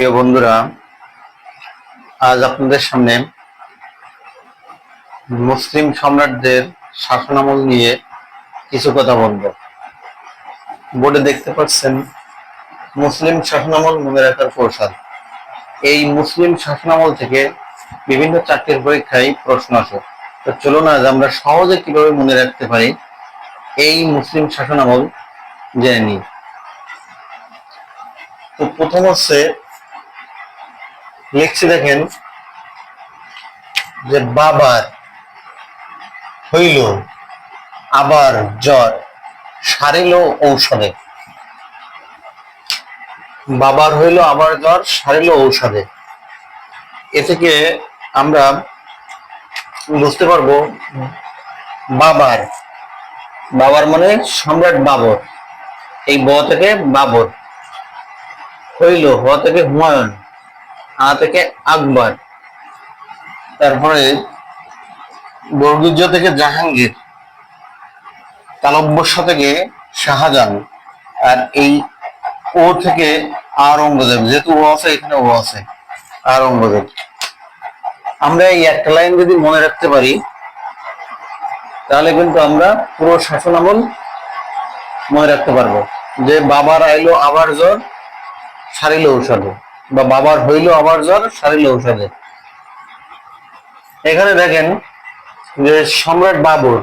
প্রিয় বন্ধুরা, আজ আপনাদের সামনে মুসলিম সম্রাটদের শাসনামল নিয়ে কিছু কথা বলব। বোর্ডে দেখতে পাচ্ছেন, মুসলিম শাসনামল মনে রাখার কৌশল। এই মুসলিম শাসনামল থেকে বিভিন্ন চাকরির পরীক্ষায় প্রশ্ন আসে। তো চলুন আজ আমরা সহজে কীভাবে মনে রাখতে পারি এই মুসলিম শাসনামল জেনে নিই। তো প্রথম হচ্ছে লিখছি দেখেন যে বাবার হইল আবার জ্বর, সারিল ঔষধে। বাবার হইল আবার জ্বর, সারিল ঔষধে। এ থেকে আমরা বুঝতে পারব বাবার বাবার মানে সম্রাট বাবর। এই ব থেকে বাবর। হইল হ থেকে হুমায়ুন। আ থেকে আকবর। তারপরে বর্গীজ থেকে জাহাঙ্গীর। তালব্যস্য থেকে শাহজাহান। আর এই ও থেকে আওরঙ্গজেব, যেহেতু ও আছে, এখানে ও আছে, আওরঙ্গজেব। আমরা এই একটা লাইন যদি মনে রাখতে পারি, তাহলে কিন্তু আমরা পুরো শাসন আমল মনে রাখতে পারব। যে বাবার আইলো আবার জ্বর, সারিল ঔষধে। বা বাবার হইল আবার জ্বর সারিল ঔষধে এখানে দেখেন যে সম্রাট বাবর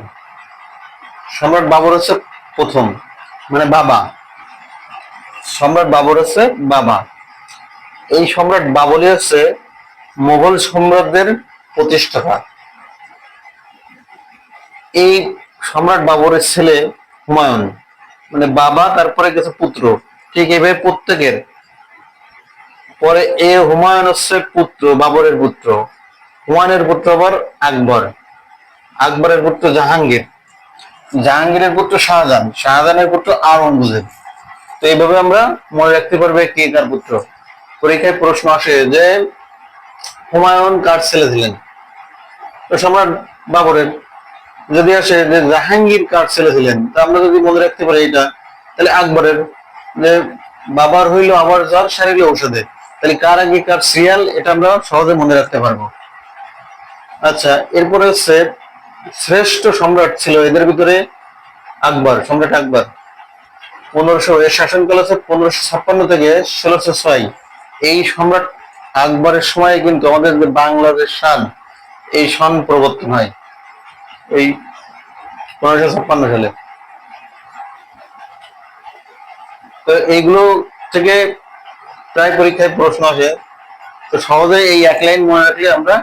সম্রাট বাবর হচ্ছে প্রথম মানে বাবা। সম্রাট বাবর হচ্ছে বাবা। এই সম্রাট বাবরই হচ্ছে মোগল সম্রাটদের প্রতিষ্ঠাতা। এই সম্রাট বাবরের ছেলে হুমায়ুন মানে বাবা, তারপরে গেছে পুত্র। ঠিক এইভাবে প্রত্যেকের পরে এ হুমায়ুন হচ্ছে পুত্র, বাবরের পুত্র। হুমায়ুনের পুত্র আবার আকবর। আকবরের পুত্র জাহাঙ্গীর। জাহাঙ্গীরের পুত্র শাহজাহান। শাহজাহানের পুত্র আওরঙ্গজেব তো এইভাবে আমরা মনে রাখতে পারবে কে কার পুত্র। পরীক্ষায় প্রশ্ন আসে যে, হুমায়ুন কার ছেলে ছিলেন? তো সম্রাট বাবরের। যদি আসে যে, জাহাঙ্গীর কার ছেলে ছিলেন? তা আমরা যদি মনে রাখতে পারি এটা, তাহলে আকবরের। যে বাবার হইল আবার জ্বর সারিল ঔষধে। তাহলে কার আগে, কার সিরিয়াল এটা আমরা সহজে মনে রাখতে পারব। আচ্ছা এরপরে হচ্ছে শ্রেষ্ঠ সম্রাট ছিল এদের ভিতরে আকবর, সম্রাট আকবর। পনেরোশো, এর শাসনকাল হচ্ছে পনেরোশো ছাপ্পান্ন থেকে ষোলোশো ছয়। এই সম্রাট আকবরের সময় কিন্তু আমাদের যে বাংলাদেশ সান এই সন প্রবর্তন হয়। এই পনেরোশো ছাপ্পান্ন সালে। তো এইগুলো থেকে প্রায় পরীক্ষায় প্রশ্ন আসে। তো সহজে এই এক লাইন মনে রাখলে আমরা